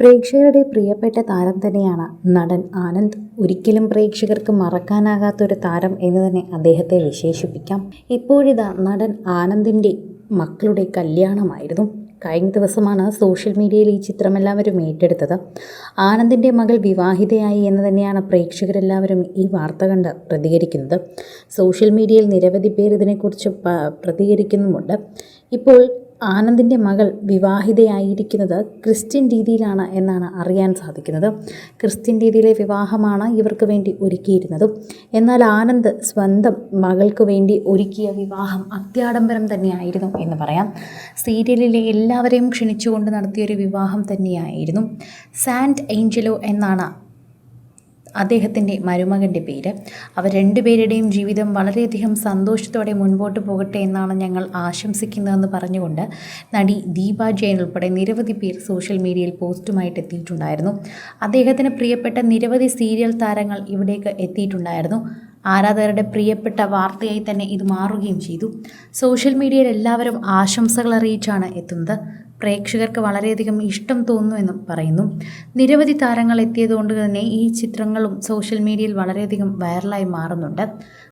പ്രേക്ഷകരുടെ പ്രിയപ്പെട്ട താരം തന്നെയാണ് നടൻ ആനന്ദ്. ഒരിക്കലും പ്രേക്ഷകർക്ക് മറക്കാനാകാത്തൊരു താരം എന്ന് തന്നെ അദ്ദേഹത്തെ വിശേഷിപ്പിക്കാം. ഇപ്പോഴിതാ നടൻ ആനന്ദിന്റെ മക്കളുടെ കല്യാണമായിരുന്നു. കഴിഞ്ഞ ദിവസമാണ് സോഷ്യൽ മീഡിയയിൽ ഈ ചിത്രം എല്ലാവരും ഏറ്റെടുത്തത്. ആനന്ദിന്റെ മകൾ വിവാഹിതയായി എന്ന് തന്നെയാണ് പ്രേക്ഷകരെല്ലാവരും ഈ വാർത്ത കണ്ട് പ്രതികരിക്കുന്നത്. സോഷ്യൽ മീഡിയയിൽ നിരവധി പേർ ഇതിനെക്കുറിച്ച് പ്രതികരിക്കുന്നുമുണ്ട്. ഇപ്പോൾ ആനന്ദിന്റെ മകൾ വിവാഹിതയായിരിക്കുന്നത് ക്രിസ്ത്യൻ രീതിയിലാണ് എന്നാണ് അറിയാൻ സാധിക്കുന്നത്. ക്രിസ്ത്യൻ രീതിയിലെ വിവാഹമാണ് ഇവർക്ക് വേണ്ടി ഒരുക്കിയിരുന്നത്. എന്നാൽ ആനന്ദ് സ്വന്തം മകൾക്ക് വേണ്ടി ഒരുക്കിയ വിവാഹം അത്യാഡംബരം തന്നെയായിരുന്നു എന്ന് പറയാം. സീരിയലിലെ എല്ലാവരെയും ക്ഷണിച്ചുകൊണ്ട് നടത്തിയൊരു വിവാഹം തന്നെയായിരുന്നു. സാൻഡ് ഏഞ്ചലോ എന്നാണ് അദ്ദേഹത്തിന്റെ മരുമകന്റെ പേര്. അവർ രണ്ടുപേരുടെയും ജീവിതം വളരെയധികം സന്തോഷത്തോടെ മുൻപോട്ട് പോകട്ടെ എന്നാണ് ഞങ്ങൾ ആശംസിക്കുന്നതെന്ന് പറഞ്ഞുകൊണ്ട് നടി ദീപ ജയൻ ഉൾപ്പെടെ നിരവധി പേർ സോഷ്യൽ മീഡിയയിൽ പോസ്റ്റുമായിട്ട് എത്തിയിട്ടുണ്ടായിരുന്നു. അദ്ദേഹത്തിന് പ്രിയപ്പെട്ട നിരവധി സീരിയൽ താരങ്ങൾ ഇവിടേക്ക് എത്തിയിട്ടുണ്ടായിരുന്നു. ആരാധകരുടെ പ്രിയപ്പെട്ട വാർത്തയായി തന്നെ ഇത് മാറുകയും ചെയ്തു. സോഷ്യൽ മീഡിയയിൽ എല്ലാവരും ആശംസകൾ അറിയിച്ചാണ് എത്തുന്നത്. പ്രേക്ഷകർക്ക് വളരെയധികം ഇഷ്ടം തോന്നുന്നുവെന്നും പറയുന്നു. നിരവധി താരങ്ങൾ എത്തിയതുകൊണ്ട് തന്നെ ഈ ചിത്രങ്ങളും സോഷ്യൽ മീഡിയയിൽ വളരെയധികം വൈറലായി മാറുന്നുണ്ട്.